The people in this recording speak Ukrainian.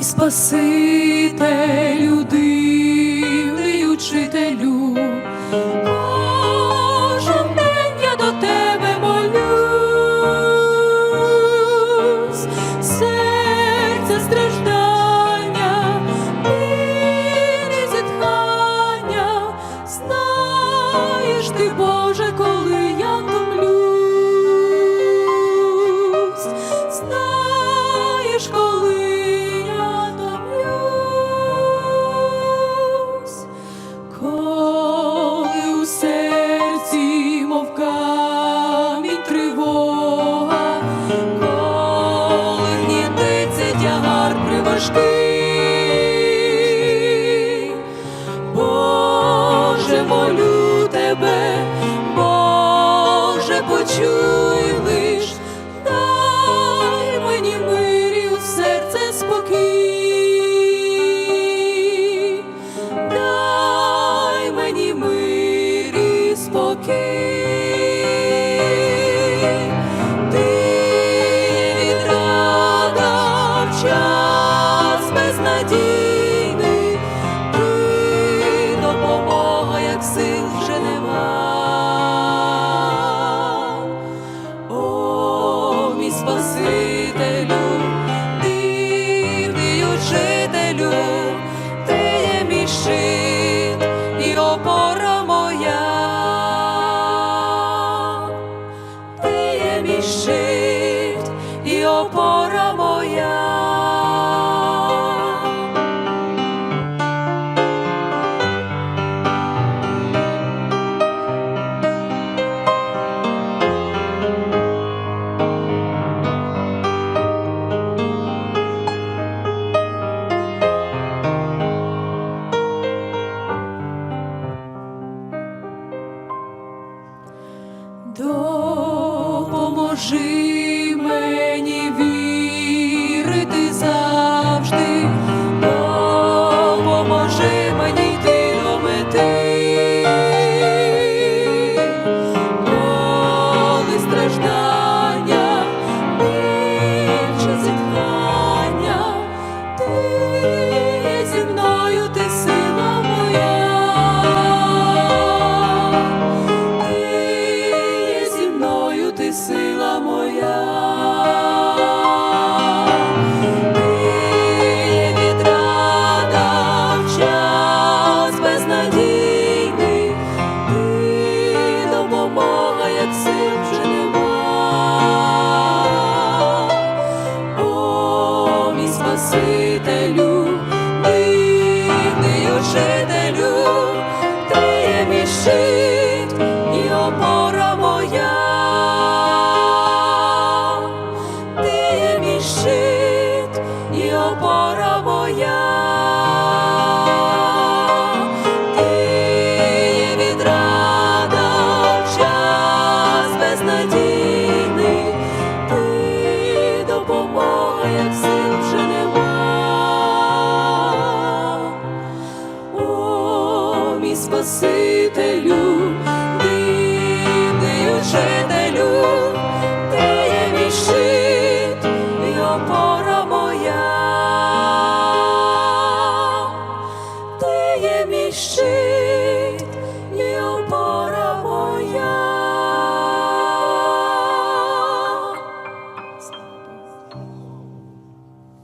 мій Спасителю. тебе, Боже, почуй лиш, дай мені мирів серце спокій, дай мені мирі спокій, ти відрада час без надії. допоможи. Спасителю.